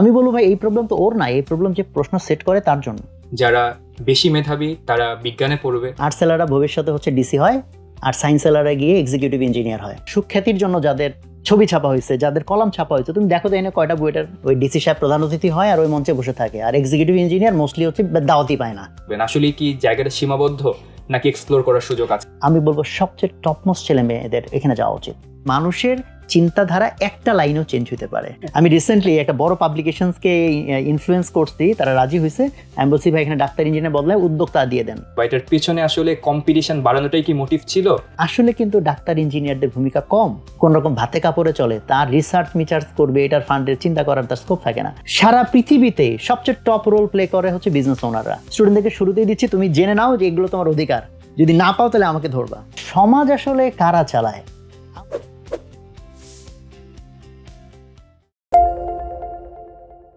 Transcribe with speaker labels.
Speaker 1: আমি বলব ভাই এই প্রবলেম তো ওর না এই প্রবলেম যে প্রশ্ন সেট করে তার জন্য।
Speaker 2: যারা বেশি মেধাবী তারা বিজ্ঞানে পড়বে।
Speaker 1: আর্ট সেলাররা ভবিষ্যতে হচ্ছে ডিসি হয় আর সায়েন্স সেলাররা গিয়ে এক্সিকিউটিভ ইঞ্জিনিয়ার হয়। সুখ্যাতির জন্য যাদের ছবি ছাপা হয়েছে যাদের কলম ছাপা হয়েছে তুমি দেখো তো এনে কয়টা বইটার ওই ডিসি সাহেব প্রধান অতিথি হয় আর ওই মঞ্চে বসে থাকে। আর এক্সিকিউটিভ ইঞ্জিনিয়ার মোস্টলি হচ্ছে দাওয়াতি পায় না।
Speaker 2: আসলে কি জায়গাটা সীমাবদ্ধ নাকি এক্সপ্লোর করার সুযোগ আছে?
Speaker 1: আমি বলব সবচেয়ে টপমোস্ট ছেলে মেয়েদের এখানে যাওয়া উচিত। মানুষের চিন্তাধারা একটা লাইনও চেঞ্জ হতে পারে। আমি রিসেন্টলি একটা বড় পাবলিকেশনসকে ইনফ্লুয়েন্স করছি তারা রাজি হয়েছে আমি বলছি ভাই এখানে ডাক্তার ইঞ্জিনিয়ার বদলায় উদ্যোক্তা দিয়ে দেন।
Speaker 2: এটার পিছনে আসলে কম্পিটিশন বাড়ানোটাই কি মোটিভ ছিল?
Speaker 1: আসলে কিন্তু ডাক্তার ইঞ্জিনিয়ারদের ভূমিকা কম। কোন রকম ভাতে কাপড়ে চলে তার রিসার্চ মিচার্জ করবে এটার ফান্ডের চিন্তা করার তার স্কোপ থাকে না। সারা পৃথিবীতে সবচেয়ে টপ রোল প্লে করে হচ্ছে বিজনেস ওনাররা স্টুডেন্টদেরকে শুরুতেই দিচ্ছি তুমি জেনে নাও যে এগুলো তোমার অধিকার। যদি না পাও তাহলে আমাকে ধরবা। সমাজ আসলে কারা চালায়?